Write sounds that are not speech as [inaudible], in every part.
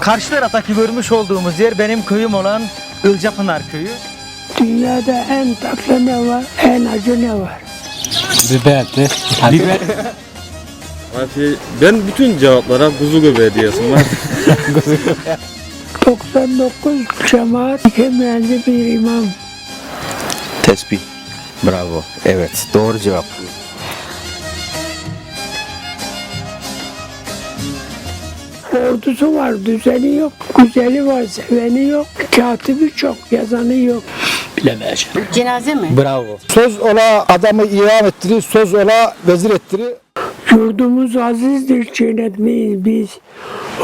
Karşı taraftaki görmüş olduğumuz yer benim köyüm olan Ilcapınar köyü. Dünyada en tatlı ne var, en acı ne var? Biberdi. Biber. Ben bütün cevaplara kuzu göbeği diyorsun var. 99 [laughs] cemaat, iki müezzin bir imam. Tesbih. Bravo. Evet. Doğru cevap. Ordusu var, düzeni yok. Güzeli var, seveni yok. Katibi çok, yazanı yok. Bilemeyeceğim. Cenaze mi? Bravo. Söz ola adamı idam ettirir, söz ola vezir ettirir. Yurdumuz azizdir, çiğnetmeyiz biz.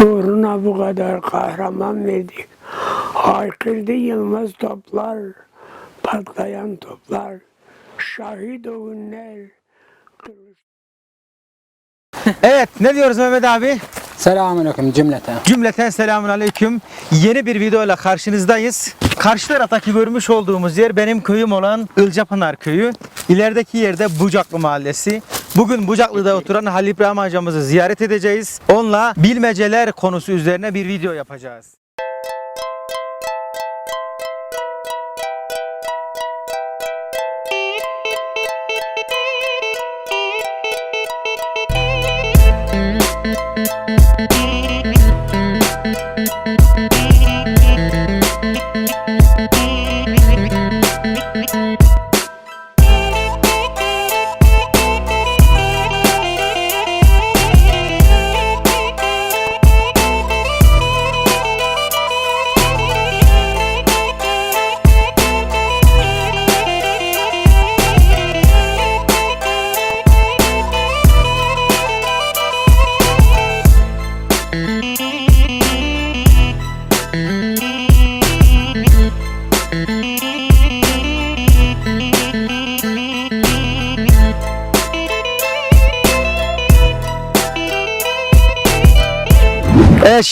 Uğruna bu kadar kahraman verdik. Haykırdı Yılmaz toplar, patlayan toplar. Şahit o günler. Evet ne diyoruz Mehmet abi? Selamünaleyküm cümleten. Cümleten selamun aleyküm. Yeni bir videoyla karşınızdayız. Karşı taraftaki görmüş olduğumuz yer benim köyüm olan Ilcapınar köyü. İlerideki yerde Bucaklı Mahallesi. Bugün Bucaklı'da oturan Halil İbrahim amcamızı ziyaret edeceğiz. Onunla bilmeceler konusu üzerine bir video yapacağız.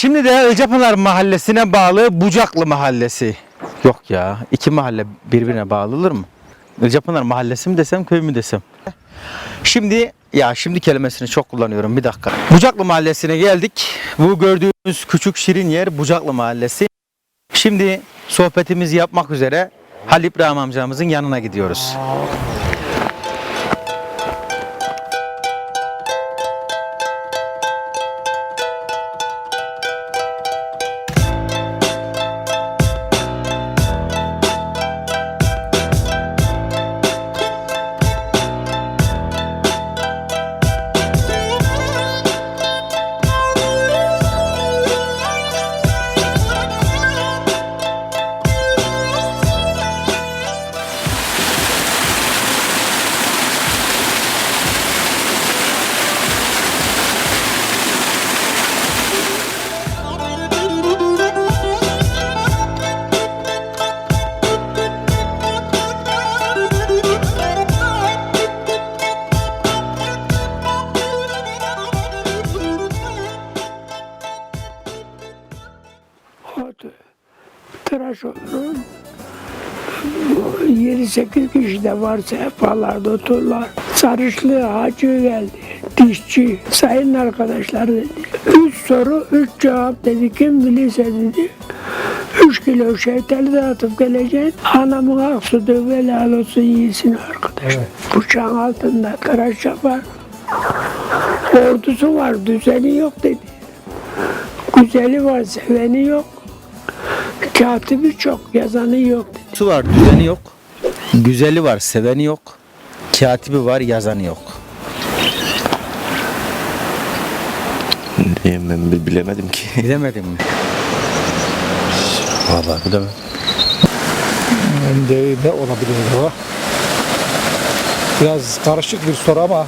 Şimdi de Ilcapınar Mahallesi'ne bağlı Bucaklı Mahallesi. Yok ya iki mahalle birbirine bağlıdır mı? Ilcapınar Mahallesi mi desem köy mü desem? Şimdi ya şimdi kelimesini çok kullanıyorum bir dakika. Bucaklı Mahallesi'ne geldik. Bu gördüğünüz küçük şirin yer Bucaklı Mahallesi. Şimdi sohbetimizi yapmak üzere Halil İbrahim amcamızın yanına gidiyoruz. 7-8 kişi de varsa hep ağlarda otururlar. Sarışlı hacı geldi. Dişçi, sayın arkadaşlar dedi. Üç soru, üç cevap dedi. Kim bilirse dedi. Üç kilo şeftali dağıtıp geleceksin. Anamın aksudu helal olsun iyisin arkadaş. Bıçağın altında tıraş yapar. Ordusu var, düzeni yok dedi. Güzeli var, seveni yok. Katibi çok, yazanı yok dedi. Su var, düzeni yok. Güzeli var, seveni yok. Katibi var, yazanı yok. Diyeyim ben bi- bilemedim ki. [laughs] Bilemedim mi? Vallahi bilemem. Bence ne olabilir acaba? Biraz karışık bir soru ama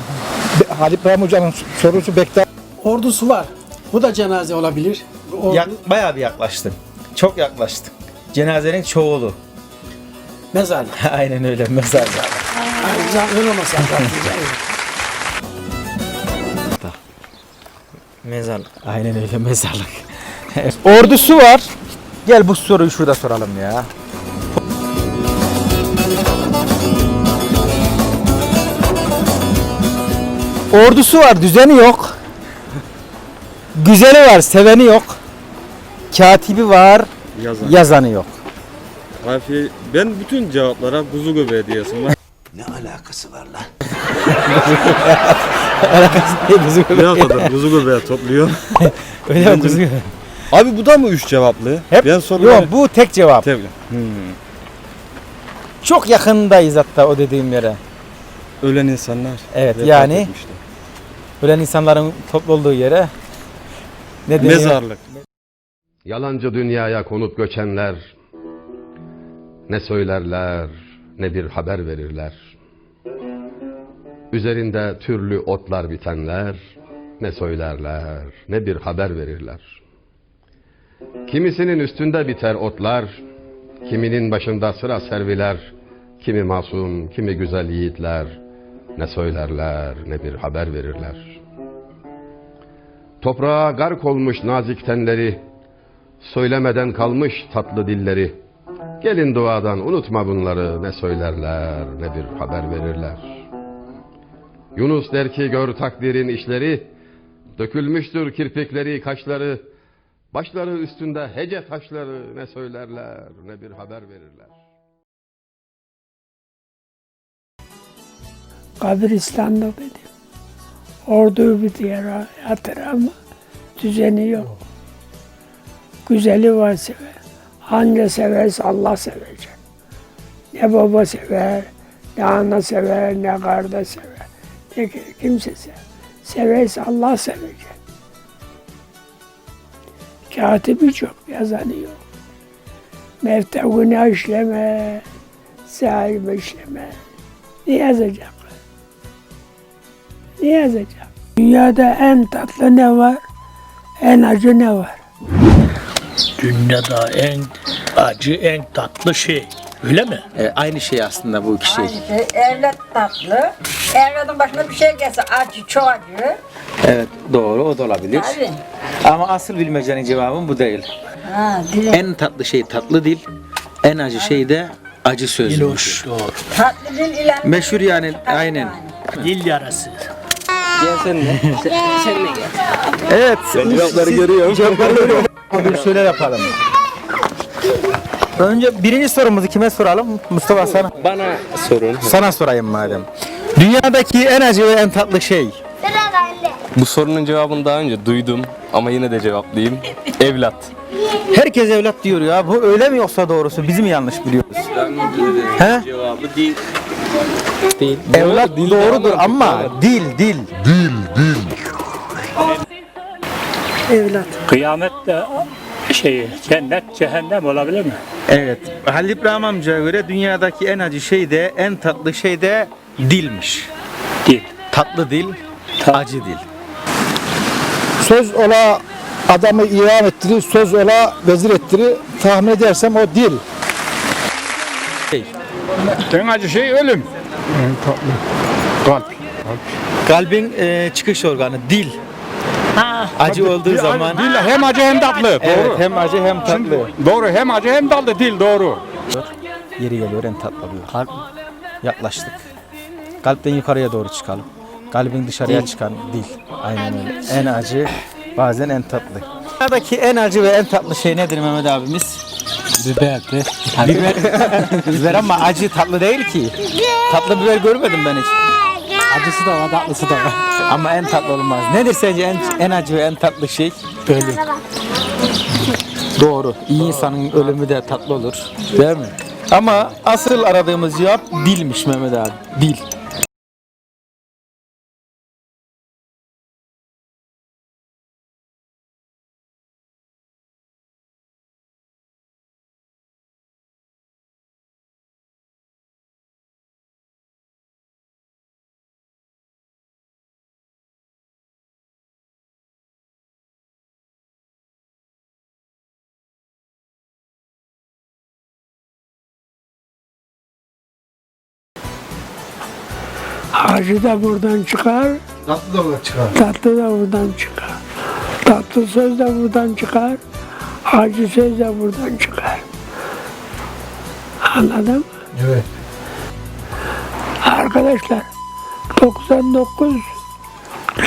Halil İbrahim Hoca'nın sorusu bekler. Ordusu var. Bu da cenaze olabilir. Ordu, Yak, bayağı bir yaklaştın. Çok yaklaştın. Cenazenin çoğulu. Mezarlık. [laughs] Aynen öyle mezar. Yani zaten [laughs] olmasa. Mezarlık. Aynen öyle mezarlık. [laughs] Ordusu var. Gel bu soruyu şurada soralım ya. Ordusu var, düzeni yok. Güzeli var, seveni yok. katibi var, Yazan. yazanı yok. Harfi ben bütün cevaplara kuzu göbeği diyesim var. Biraz da kuzu göbeği topluyor. [laughs] Öyle mi kızıyor? Abi bu da mı üç cevaplı? Hep- ben soruları... Yok bu tek cevap. Tabii. Çok yakındayız hatta o dediğim yere. Ölen insanlar. Evet yani etmişler. ölen insanların toplu olduğu yere ne deniyor? Mezarlık. Yalancı dünyaya konup göçenler ne söylerler ne bir haber verirler. Üzerinde türlü otlar bitenler ne söylerler ne bir haber verirler. Kimisinin üstünde biter otlar, kiminin başında sıra serviler, kimi masum, kimi güzel yiğitler ne söylerler ne bir haber verirler. Toprağa gark olmuş nazik tenleri, Söylemeden kalmış tatlı dilleri. Gelin duadan unutma bunları ne söylerler ne bir haber verirler. Yunus der ki gör takdirin işleri, dökülmüştür kirpikleri kaşları, başları üstünde hece taşları ne söylerler ne bir haber verirler. Kabristan'da benim. Orduyu bir yere yatır ama düzeni yok. Güzeli var sever. Anne severse Allah sevecek. Ne baba sever, ne ana sever, ne kardeş sever. Ne ki- kimse sever. Severse Allah sevecek. Katibi çok, yazanı yok. Günah işleme, sahibi işleme. Ne yazacak? Ne yazacak? Dünyada en tatlı ne var? En acı ne var? Dünyada en acı, en tatlı şey. Öyle mi? E, aynı şey aslında bu iki şey. Aynı şey, evlat tatlı. Evladın başına bir şey gelse acı, çok acı. Evet doğru o da olabilir. Tabii. Ama asıl bilmecenin cevabı bu değil. Ha. En tatlı şey tatlı dil, en acı şey de acı sözmüş. Doğru. Tatlı dil ilan. Meşhur yani aynen. Dil yarası. [laughs] Evet. Ben cevapları görüyorum. Cevapları görüyorum. Bir şöyle yapalım. Önce birinci sorumuzu kime soralım? Mustafa sana. Bana sorun. Sana sorayım madem. Dünyadaki en acı ve en tatlı şey. Bu sorunun cevabını daha önce duydum ama yine de cevaplayayım. Evlat. Herkes evlat diyor ya. Bu öyle mi yoksa doğrusu? Biz mi yanlış biliyoruz? He? Cevabı değil. Değil. Evlat doğrudur ama dil dil. Kıyamette şey, cennet, cehennem olabilir mi? Evet. Halil İbrahim amcaya göre dünyadaki en acı şey de en tatlı şey de dilmiş. Dil. Tatlı dil, acı dil. Söz ola adamı ilan ettirir, söz ola vezir ettirir. Tahmin edersem o dil. En acı şey ölüm. Kalbin e, çıkış organı dil. Acı olduğu zaman hem acı hem tatlı. evet hem acı hem tatlı. Doğru hem acı hem tatlı dil doğru. Yeri geliyor en tatlı oluyor. Kalp yaklaştık. Kalpten yukarıya doğru çıkalım. Kalbin dışarıya çıkan dil. Aynen öyle. En acı bazen en tatlı. Dünyadaki en acı ve en tatlı şey nedir Mehmet abimiz? Biberdi. Biber, [laughs] biber ama acı tatlı değil ki. Tatlı biber görmedim ben hiç. Acısı da var, tatlısı da var. [laughs] Ama en tatlı olmaz. Nedir sence en, en acı ve en tatlı şey? Ölüm. Doğru. İyi insanın ölümü de tatlı olur. Değil mi? Ama asıl aradığımız cevap dilmiş Mehmet abi. Dil. Acı da buradan çıkar, Tatlı da oradan çıkar. tatlı da buradan çıkar. Tatlı söz de buradan çıkar, acı söz de buradan çıkar. Anladın mı? Evet. Arkadaşlar 99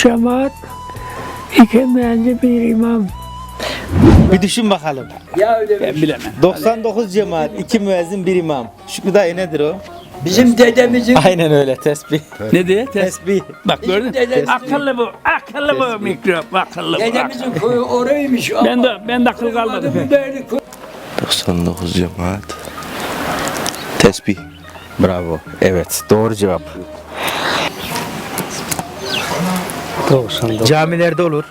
cemaat iki mühendis bir imam Bir düşün bakalım. Ben bilemem. 99 cemaat, 2 müezzin, 1 imam. Şükrü dayı nedir o? Bizim dedemizin Aynen öyle tesbih. ne diye? Tesbih. Bak gördün mü? Akıllı bu. Akıllı bu mikrop. Akıllı bu. Dedemizin koyu oraymış. Ben de ben de akıl kalmadı. 99 cemaat. Tesbih. Bravo. Evet doğru cevap. 99. Camilerde olur.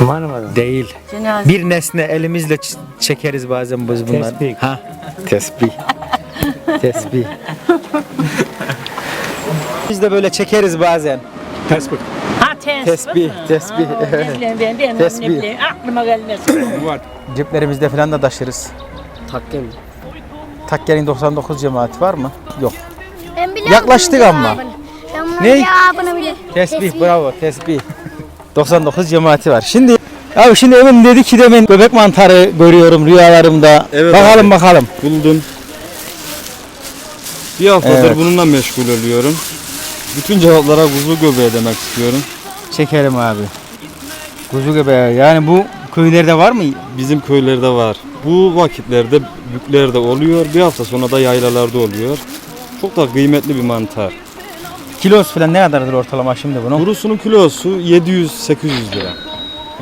Var mı? Değil. Bir nesne elimizle ç- çekeriz bazen biz bunlar. Tesbih. Ha. Tesbih. [laughs] Tesbih. [laughs] Biz de böyle çekeriz bazen. Tesbih. Ha tesbih. Tesbih, tesbih. Ha, ne bileyim ben, ben [laughs] Tesbih. ne bileyim aklıma gelmez. Var. Ceplerimizde falan da taşırız. Takkenin 99 cemaati var mı? Yok. Ben biliyorum Yaklaştık bunun ama. cevabını. Ben bunun Ne? cevabını biliyorum. Tesbih, bravo tesbih. [laughs] 99 cemaati var. Şimdi Abi şimdi Emin dedi ki demin bebek mantarı görüyorum rüyalarımda. Evet bakalım abi. bakalım. Buldum. Bir haftadır Evet. bununla meşgul oluyorum. Bütün cevaplara kuzu göbeği demek istiyorum. Çekelim abi. Kuzu göbeği. Yani bu köylerde var mı? Bizim köylerde var. Bu vakitlerde büklerde oluyor. Bir hafta sonra da yaylalarda oluyor. Çok da kıymetli bir mantar. Kilosu falan ne kadardır ortalama şimdi bunun? Kurusunun kilosu 700-800 lira.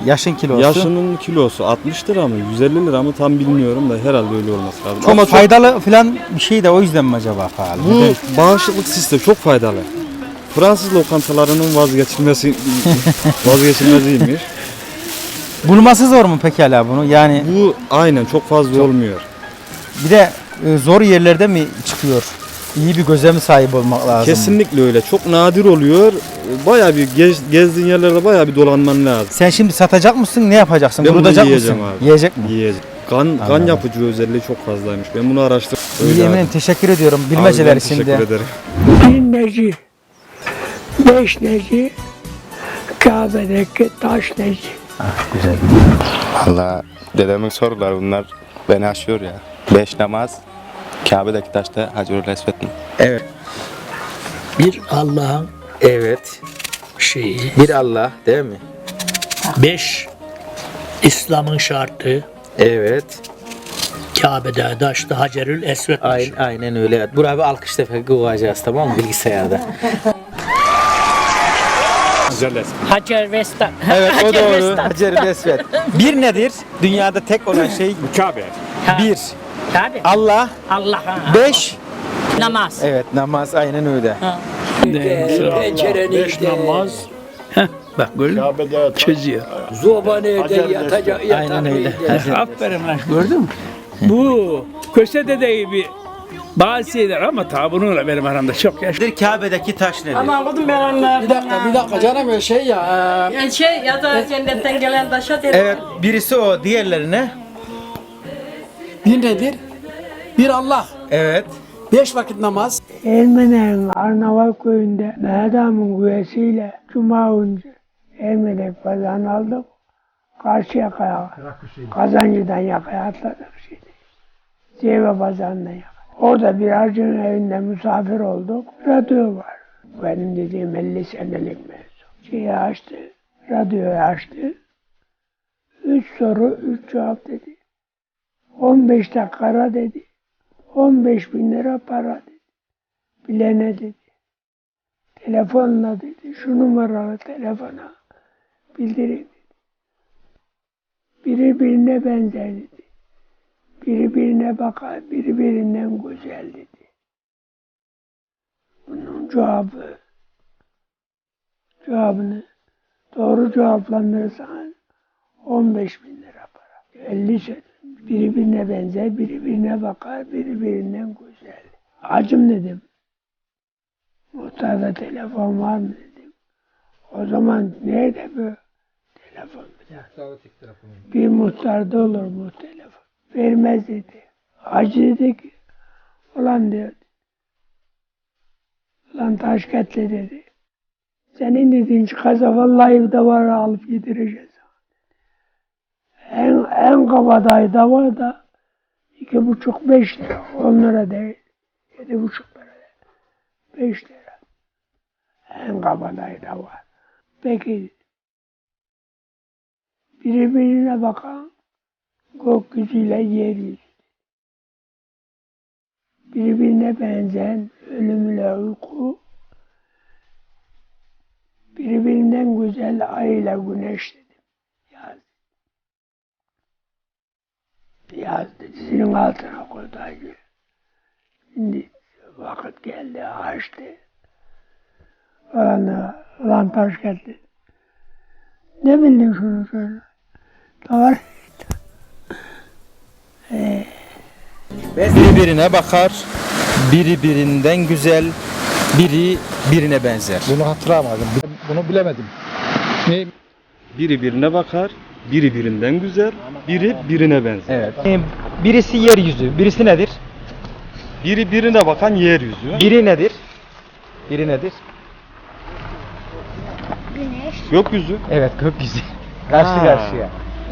Yaşın kilosu. Yaşının kilosu 60 lira mı 150 lira mı tam bilmiyorum da herhalde öyle olması lazım. Çok Ama faydalı falan bir şey de o yüzden mi acaba pahalı? bu bağışıklık sistemi çok faydalı. Fransız lokantalarının vazgeçilmesi [laughs] vazgeçilmeziymiş. Bulması zor mu pekala bunu? Yani Bu aynen çok fazla olmuyor. bir de e, zor yerlerde mi çıkıyor? İyi bir göze mi sahip olmak lazım? Kesinlikle öyle. Çok nadir oluyor. Bayağı bir gez, gezdiğin yerlerde bayağı bir dolanman lazım. Sen şimdi satacak mısın? Ne yapacaksın? Ben bunu Kurutacak yiyeceğim mısın? abi. Yiyecek mi? Yiyecek. Kan, kan Anladım. yapıcı özelliği çok fazlaymış. Ben bunu araştırdım. İyi eminim. abi. Teşekkür ediyorum. Abi Bilmeceler teşekkür şimdi. ederim. Bir neci, beş neci, Kabe'deki taş neci. Valla dedemin soruları bunlar beni aşıyor ya. Beş namaz, Kabe'deki taşta Hacerül Esved mi? Evet. Bir Allah'ın Evet. şeyi. Bir Allah değil mi? Beş İslam'ın şartı. Evet. Kabe'de taşta Hacerül Esved. Aynen, aynen öyle. Buraya bir alkış tefek koyacağız tamam mı bilgisayarda? Hacer Vestat. Evet o Hacer doğru. Vestat. Hacer-i Esved. Bir nedir? Dünyada tek olan şey Kabe. bir. Tabii. Allah. Allah'a. Beş. Namaz. Evet namaz aynen öyle. Beş namaz. Heh, bak gördün mü? Çözüyor. Zobanede yatacak Aynen öyle. Aferin lan gördün mü? Bu köse de bir bazı şeyler ama ta bununla benim aramda çok yaş. Nedir Kabe'deki taş nedir? Anladım ben onları. Bir dakika bir dakika canım şey ya. Yani şey ya da cennetten gelen taşa dedim. Evet birisi o diğerlerine. Bir nedir? Bir Allah. Evet. Beş vakit namaz. Ermenilerin Arnavut köyünde Mehmet Ağam'ın güvesiyle Cuma önce Ermenek pazarını aldık. Karşı yakaya, Kazancı'dan yakaya atladık şimdi. Zeyve pazarından yakaya. Orada bir harcının evinde misafir olduk. Radyo var. Benim dediğim 50 senelik mevzu. Şeyi açtı, radyoyu açtı. Üç soru, üç cevap dedi. 15 dakika dedi. 15 bin lira para dedi. Bilene dedi. Telefonla dedi. Şu numaralı telefona bildirin dedi. Biri birine benzer dedi. Biri bakar, biri birinden güzel dedi. Bunun cevabı cevabını doğru cevaplandırırsan 15 bin lira para. 50 sene. Biri birine benzer, biri birine bakar, biri birinden güzel. Acım dedim. Muhtarda telefon var mı dedim. O zaman nerede bu telefon? Bir muhtarda olur bu telefon. Vermez dedi. Hacı dedi ki, ulan diyor. Ulan Taşkentli dedi. Senin dediğin çıkarsa vallahi de var alıp getireceğiz. En, en kabadayı da var da iki buçuk beş lira. On lira değil. Yedi buçuk lira. Beş lira. En kabadayı da var. Peki biri birine bakan gökyüzüyle yeryüzü. Birbirine benzeyen ölümle uyku, birbirinden güzel ay ile güneş dedim. Yaz. Yaz dizinin altına koydu acı. Şimdi vakit geldi açtı. Lan taş geldi. Ne bildin şunu söyle. Doğru. Birbirine bakar, biri birinden güzel, biri birine benzer. Bunu hatırlamadım. Bunu bilemedim. Ne? Biri birine bakar, biri birinden güzel, biri birine benzer. Evet. Birisi yeryüzü, birisi nedir? Biri birine bakan yeryüzü. Biri nedir? Biri nedir? Güneş. Gökyüzü. Evet gökyüzü. [laughs] Karşı Ha. karşıya.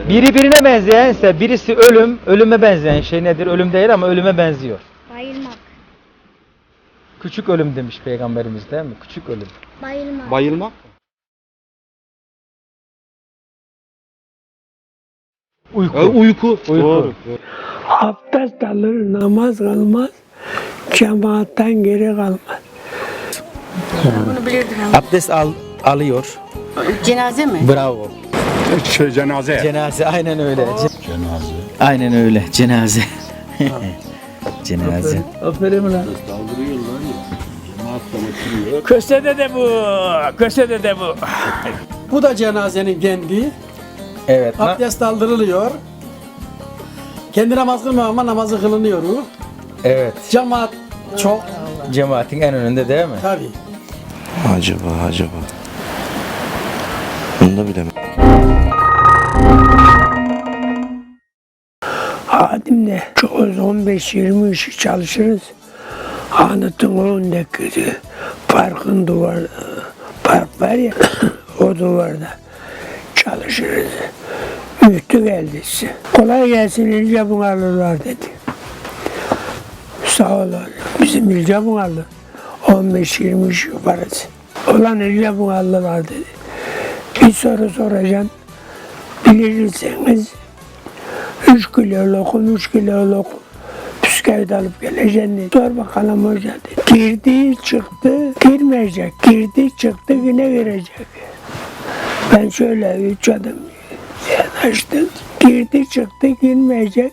Biri birine benzeyen ise birisi ölüm, ölüme benzeyen şey nedir? Ölüm değil ama ölüme benziyor. Bayılmak. Küçük ölüm demiş peygamberimiz değil mi? Küçük ölüm. Bayılmak. Bayılmak. Uyku. Uyku. Uyku. Doğru. Abdest alır, namaz kılmaz, cemaatten geri kalmaz. Abdest al, alıyor. Cenaze mi? Bravo. Şey cenaze. Cenaze aynen öyle. Cenaze. Aynen öyle. Cenaze. [laughs] Cenaze. Aferin lan. Kösede de bu. Kösede de bu. Bu da cenazenin kendi. Evet. Abdest aldırılıyor. Kendi namaz kılmıyor ama namazı kılınıyor. evet. Cemaat çok. Cemaatin en önünde değil mi? Tabii. Acaba acaba. Bunu da bilemem. Adim'le çoğuz 15-20 kişi çalışırız. Anıtın önündeki parkın duvarı, park var ya [coughs] o duvarda çalışırız. Müftü geldi. Kolay gelsin İlce Bungarlılar dedi. Sağ olun. Bizim İlce Bungarlı 15-20 kişi parası. Olan İlce Bungarlılar dedi. Bir soru soracağım. Bilirseniz Üç kilo lokum, üç kilo lokum. Bisküvit alıp geleceksin. Sor bakalım hoca dedi. Girdi çıktı, girmeyecek. Girdi çıktı yine verecek. Ben şöyle üç adım yanaştım. Girdi çıktı girmeyecek.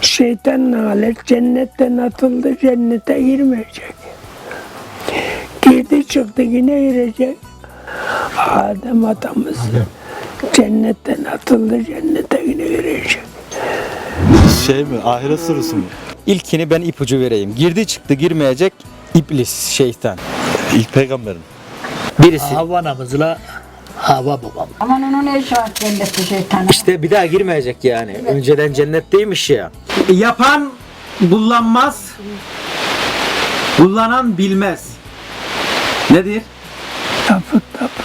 Şeytan nalet cennetten atıldı cennete girmeyecek. Girdi çıktı yine verecek. Adem atamız cennetten atıldı cennete yine verecek. Şey mi? Ahiret sorusu mu? İlkini ben ipucu vereyim. Girdi çıktı girmeyecek iblis, şeytan. İlk peygamberin. Birisi. Havva namazıyla Havva babam. Aman onun ne işi var cennette şeytana? İşte bir daha girmeyecek yani. Önceden cennetteymiş ya. Yapan kullanmaz. Kullanan bilmez. Nedir? Taput taput.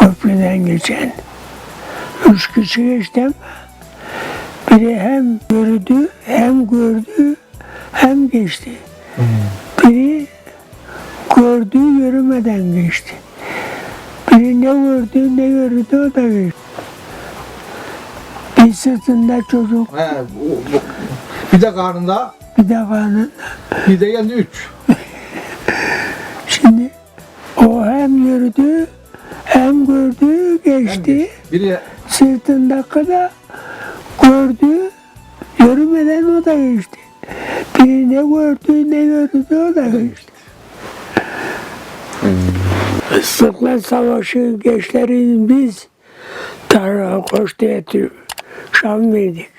Köprüden geçen. Üç kişi geçti ama biri hem gördü, hem gördü, hem geçti. Biri gördü, yürümeden geçti. Biri ne gördü, ne gördü, o da geçti. Bir sırtında çocuk, He, bu- bu- bir de karnında, bir de karnında. bir de geldi üç. [laughs] Şimdi o hem yürüdü, hem gördü, geçti. Biri Sırtındaki da gördü, yürümeden o da geçti. Biri ne gördü, ne gördü, o da geçti. İstiklal Savaşı gençlerin biz Tarık'a koştu eti, şan verdik.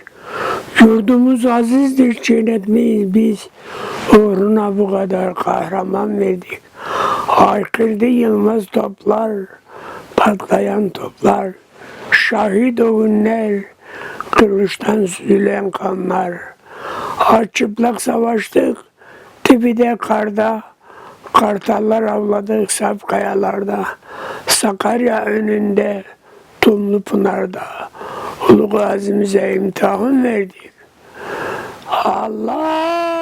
Yurdumuz azizdir çiğnetmeyiz biz. Uğruna bu kadar kahraman verdik. Haykırdı yılmaz toplar, patlayan toplar. Şahit o günler, kılıçtan süzülen kanlar. Aç çıplak savaştık, tepede karda. Kartallar avladık sap kayalarda. Sakarya önünde, Tumlu Pınar'da. Ulu gazimize imtihan verdik. Allah!